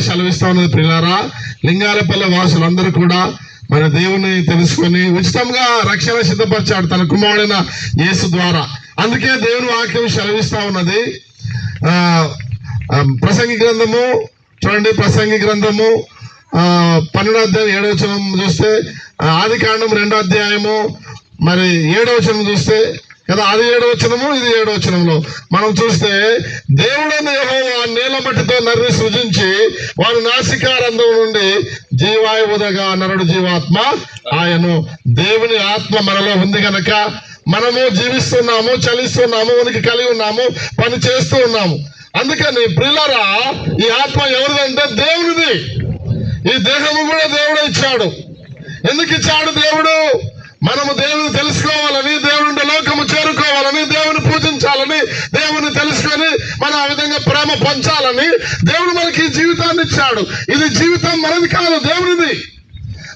సెలవిస్తా ఉన్నది ప్రియులారా. లింగాలపల్లి వాసులందరూ కూడా మన దేవుని తెలుసుకొని ఉచితంగా రక్షణ సిద్ధపరిచాడు తన కుమారుడైన యేసు ద్వారా. అందుకే దేవుని వాక్యం సెలవిస్తా ఉన్నది. ఆ ప్రసంగి గ్రంథము చూడండి ప్రసంగి గ్రంథము పన్నెండో అధ్యాయం ఏడవ వచనం చూస్తే ఆది కాండం రెండో అధ్యాయము మరి ఏడవ వచనం చూస్తే కదా అది ఏడవచనము ఇది ఏడవచనంలో మనం చూస్తే దేవుడైన యెహోవా నేల మట్టితో నర్రి సృజించి వారి నాసికారంధం నుండి జీవాయువుదగా నరుడు జీవాత్మ ఆయను. దేవుని ఆత్మ మనలో ఉంది గనక మనము జీవిస్తున్నాము చలిస్తున్నాము ఉనికి కలిగి ఉన్నాము పని చేస్తూ ఉన్నాము. అందుకని ప్రిల్లరా ఈ ఆత్మ ఎవరిదంటే దేవునిది ఈ దేహము కూడా దేవుడే ఇచ్చాడు. ఎందుకు ఇచ్చాడు దేవుడు? మనము దేవుని ఉంచాలని దేవుడు మనకి జీవితాన్ని ఇచ్చాడు. ఇది జీవితం మనది కాదు దేవుడిది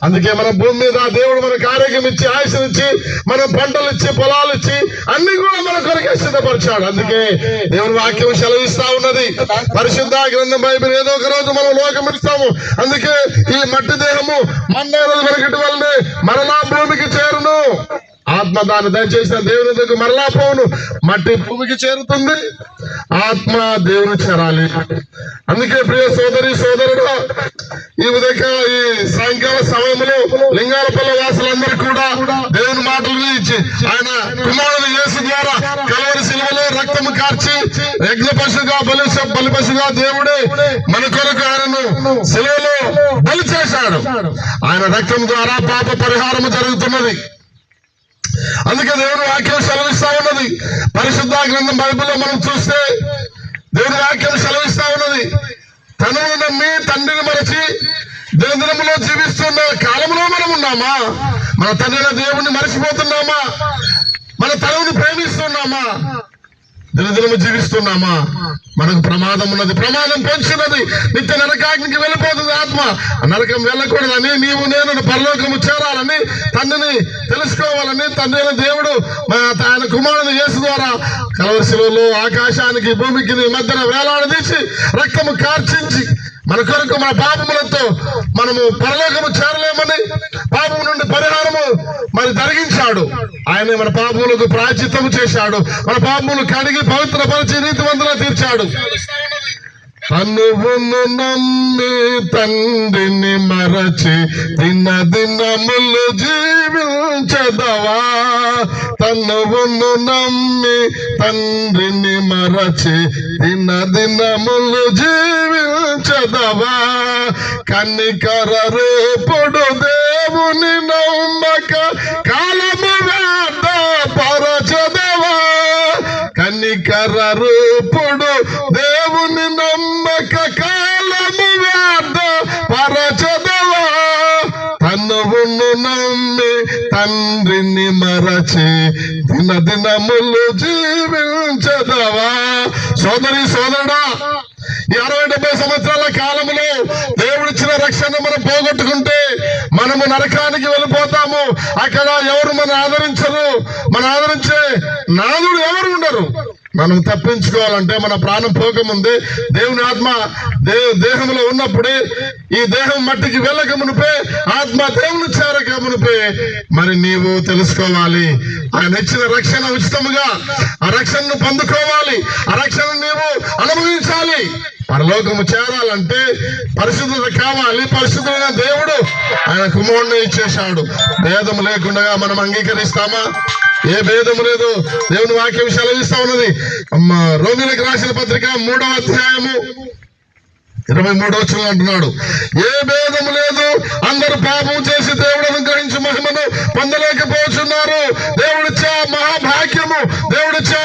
అందుకే మన భూమి మీద దేవుడు మనకు ఆరోగ్యం ఇచ్చి ఆయుషనిచ్చి మన పంటలు ఇచ్చి పొలాలు ఇచ్చి అన్ని కూడా మన కొరకే సిద్ధపరిచాడు. అందుకే దేవుని వాక్యం సెలవిస్తా ఉన్నది. పరిశుద్ధ గ్రంథం బైబిల్ ఏదో ఒక రోజు మనం లోకం ఇస్తాము. అందుకే ఈ మట్టి దేహము మన్న వెనకటి వల్లనే మరలా భూమికి చేరును. ఆత్మ దాన్ని దయచేసిన దేవుని దగ్గర మరలా పోవును. మట్టి భూమికి చేరుతుంది. ఆత్మ దేవుని చేరాలి. అందుకే ప్రియ సోదరి సోదరుడు ఈ ఉదయ ఈ సాయంకాల సమయంలో లింగాలపల్లి వాసులందరూ కూడా దేవుని మాటలు ఇచ్చి ఆయన కుమారుడు యేసు ద్వారా కలవరి శిలువలో రక్తము కార్చి యజ్ఞ పశుగా బలి బలి పశుగా దేవుడే మన కొరకు ఆయనను శిలువలో బలి చేశాడు. ఆయన రక్తం ద్వారా పాప పరిహారము జరుగుతున్నది. అందుకే దేవుడు వాక్యం సెలవిస్తా ఉన్నది. పరిశుద్ధ గ్రంథం బైబిల్లో మనం చూస్తే దేవుడు వాక్యం సెలవిస్తా ఉన్నది. తనను నమ్మి తండ్రిని మరచి దినదినములో జీవిస్తున్న కాలంలో మనం ఉన్నామా? మన తండ్రిన దేవుణ్ణి మరచిపోతున్నామా? మన తనువుని ప్రేమిస్తున్నామా? దినదినము జీవిస్తున్నామా? మనకు ప్రమాదం ఉన్నది ప్రమాదం పొంచినది. నిత్య నరకాగ్నికి వెళ్ళిపోతుంది ఆత్మ. ఆ నరకం వెళ్ళకూడదని నీవు నేను పరలోకము చేరాలని తండ్రిని తెలుసుకోవాలని తండ్రి దేవుడు ఆయన కుమారుని యేసు ద్వారా కలవశిలో ఆకాశానికి భూమికి మధ్యన వేలాడదీసి రక్తము కార్చించి మన కొరకు మన పాపములతో మనము పరలోకము చేరలేమని పాపము నుండి పరిహారము మరి జరిగించాడు ఆయన మన పాపములకు ప్రాచిత్తము చేశాడు. మన పాపములు కడిగి పవిత్రపరిచి నీతివంతులు తీర్చాడు. తనువును నమ్మి తండ్రిని మరచి దిన దినములు జీవించదవా? తనువును నమ్మి తండ్రిని మరచి దిన దినములు జీవించదవా? కన్నికర రేపు కన్నికర రూపుడు దేవుని నమ్మక కాలము వేద పరచదవా? తనువును నమ్మి తండ్రిని మరచి దిన దినములు జీవించదవా? సోదరి సోదరుడా అరవై డెబ్బై సంవత్సరాల కాలంలో దేవుడిచ్చిన రక్షణ మనం పోగొట్టుకుంటే మనము నరకానికి వెళ్ళిపోతాము. అక్కడ ఎవరు మన ఆదరించరు? మన ఆదరించే నాదుడు ఎవరు ఉండరు? మనం తప్పించుకోవాలంటే మన ప్రాణం పోకముందే దేవుని ఆత్మ దే దేహంలో ఉన్నప్పుడే ఈ దేహం మట్టికి వెళ్ళక మునిపే ఆత్మ దేవుని చేరక మునిపే మరి నీవు తెలుసుకోవాలి. ఆయన ఇచ్చిన రక్షణ ఉచితముగా ఆ రక్షణను పొందుకోవాలి. ఆ రక్షణ నీవు అనుభవించాలి. పరలోకము చేరాలంటే పరిశుద్ధత కావాలి. పరిశుద్ధమైన దేవుడు ఆయన కుమారుడిని ఇచ్చేశాడు. భేదం లేకుండా మనం అంగీకరిస్తామా? ఏ భేదం లేదు. దేవుని వాక్యం సెలవిస్తా ఉన్నది. అమ్మ రోమిలకు రాసిన పత్రిక మూడవ అధ్యాయము ఇరవై మూడో అంటున్నాడు. ఏ భేదము లేదు. అందరు పాపం చేసి దేవుడు అనుగ్రహించి మహిమను పొందలేకపోతున్నారు. దేవుడిచ్చే మహాభాగ్యము